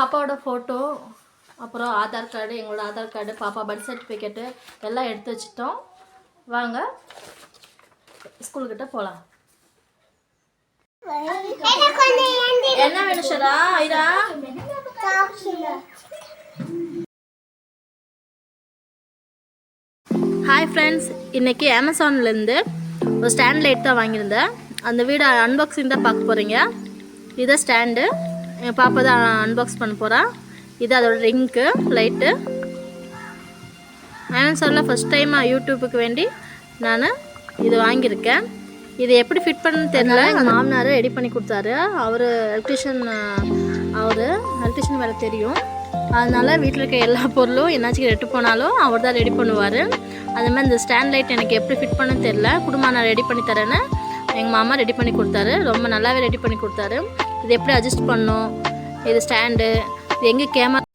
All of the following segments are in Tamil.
பாப்பாவோட ஃபோட்டோ அப்புறம் ஆதார் கார்டு எங்களோட ஆதார் கார்டு பாப்பா பர்த் சர்டிஃபிகேட்டு எல்லாம் எடுத்து வச்சிட்டோம். வாங்க ஸ்கூல்கிட்ட போகலாம் என்ன வேணும் ஷரா? ஐரா? ஹாய் ஃப்ரெண்ட்ஸ் இன்றைக்கி அமேசான்லேருந்து ஒரு ஸ்டாண்ட் லைட் தான் வாங்கியிருந்தேன். அந்த வீடு அன்பாக்சிங் தான் பார்க்க போகிறீங்க இதை ஸ்டாண்டு என் பாப்பா தான் அன்பாக்ஸ் பண்ண போகிறா இது அதோட ரிங்க்கு லைட்டு அமேசானில் ஃபஸ்ட் டைம் யூடியூப்புக்கு வேண்டி நான் இது வாங்கியிருக்கேன். இது எப்படி ஃபிட் பண்ணணும்னு தெரியல. எங்கள் மாமனார் ரெடி பண்ணி கொடுத்தாரு. அவர் எலக்ட்ரிஷியன் அவர் எலக்ட்ரிஷியன் வேலை தெரியும். அதனால் வீட்டில் இருக்க எல்லா பொருளும் என்னாச்சும் ரெட்டு போனாலும் அவர் தான் ரெடி பண்ணுவார். அது மாதிரி இந்த ஸ்டாண்ட் லைட் எனக்கு எப்படி ஃபிட் பண்ணணும்னு தெரில குடும்பம் நான் ரெடி பண்ணி தரேன்னு எங்கள் மாமா ரெடி பண்ணி கொடுத்தாரு. ரொம்ப நல்லாவே ரெடி பண்ணி கொடுத்தாரு. இது எப்படி அட்ஜஸ்ட் பண்ணணும்? இது ஸ்டாண்டு இது எங்கே கேமரா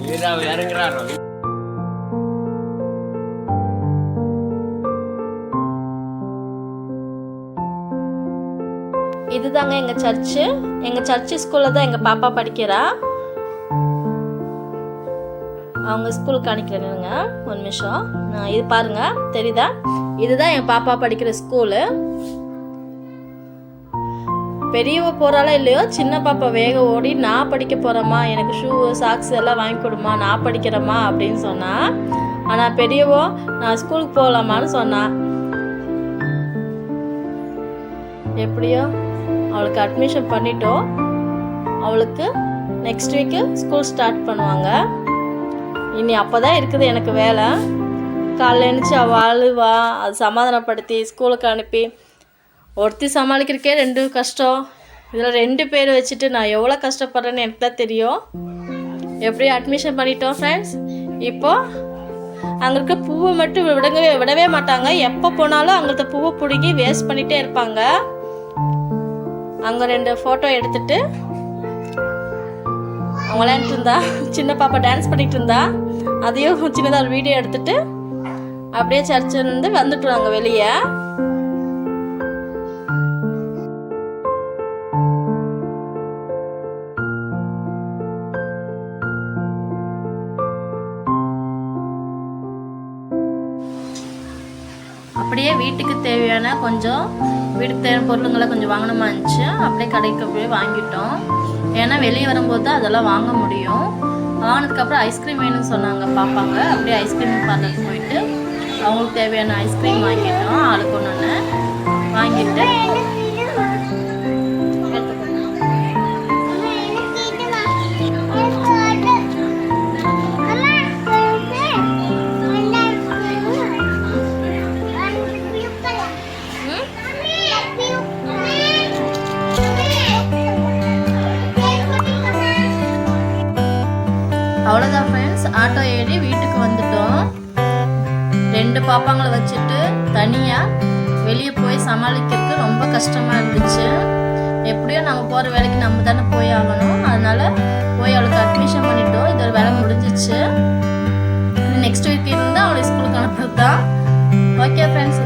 பின்னால் இறங்குறாரோ? இதுதாங்க எங்கள் சர்ச்சு எங்கள் சர்ச்சு ஸ்கூலில் தான் எங்கள் பாப்பா படிக்கிறா. அவங்க ஸ்கூலுக்கு அனுப்பிடுங்க ஒரு நிமிஷம். நான் இது பாருங்க. தெரியுதா? இதுதான் என் பாப்பா படிக்கிற ஸ்கூலு பெரியவ போகிறாளோ இல்லையோ? சின்ன பாப்பா வேக ஓடி நான் படிக்க போகிறேம்மா எனக்கு ஷூ சாக்ஸ் எல்லாம் வாங்கி கொடுமா நான் படிக்கிறேம்மா. அப்படின்னு சொன்னா. ஆனால் பெரியவோ நான் ஸ்கூலுக்கு போகலாமான்னு சொன்னா. எப்படியோ? அவளுக்கு அட்மிஷன் பண்ணிட்டோம். அவளுக்கு நெக்ஸ்ட் வீக்கு ஸ்கூல் ஸ்டார்ட் பண்ணுவாங்க. இனி அப்போ தான் இருக்குது எனக்கு வேலை. காலைல எழுந்துச்சு அவள் அழுவா அது சமாதானப்படுத்தி ஸ்கூலுக்கு அனுப்பி. ஒருத்தி சமாளிக்கிறக்கே ரெண்டு கஷ்டம். இதில் ரெண்டு பேர் வச்சுட்டு நான் எவ்வளோ கஷ்டப்படுறேன்னு எனக்கு தான் தெரியும். எப்படி அட்மிஷன் பண்ணிட்டோம் ஃப்ரெண்ட்ஸ் இப்போது அங்கே இருக்க பூவை மட்டும் விடவே விடவே மாட்டாங்க. எப்போ போனாலும் அங்கே பூவை பிடுங்கி வேஸ்ட் பண்ணிகிட்டே இருப்பாங்க. அங்கே ரெண்டு ஃபோட்டோ எடுத்துட்டு அவங்க விளையாண்டுட்டு இருந்தா சின்ன பாப்பா டான்ஸ் பண்ணிட்டு இருந்தா அதையும் சின்னதாக ஒரு வீடியோ எடுத்துட்டு அப்படியே சர்ச்சிலேருந்து வந்துட்டுருவாங்க வெளியே. அப்படியே வீட்டுக்கு தேவையான கொஞ்சம் வீட்டுக்கு தேவையான பொருளுங்களை கொஞ்சம் வாங்கணுமா இருந்துச்சு. அப்படியே கடைக்கு போய் வாங்கிட்டோம். ஏன்னா வெளியே வரும்போது அதெல்லாம் வாங்க முடியும். வாங்கினதுக்கப்புறம் ஐஸ்கிரீம் வேணும்னு சொன்னாங்க பார்ப்பாங்க அப்படியே ஐஸ்கிரீம் பார்லர் போயிட்டு அவங்களுக்கு தேவையான ஐஸ்கிரீம் வாங்கிட்டோம். ஆளுக்கு ஒன்று வாங்கிட்டு அவ்வளோதான் ஃப்ரெண்ட்ஸ் ஆட்டோ ஏறி வீட்டுக்கு வந்துட்டோம். ரெண்டு பாப்பாங்களை வச்சுட்டு தனியாக வெளியே போய் சமாளிக்கிறதுக்கு ரொம்ப கஷ்டமாக இருந்துச்சு. எப்படியோ நம்ம போகிற வேலைக்கு நம்ம தானே போய் ஆகணும். அதனால் போய் அவளுக்கு அட்மிஷன் பண்ணிட்டோம். இதோட வேலை முடிஞ்சிச்சு. நெக்ஸ்ட் வீக் இருந்தால் அவளை ஸ்கூலுக்கு அனுப்புறது தான் ஓகே ஃப்ரெண்ட்ஸ்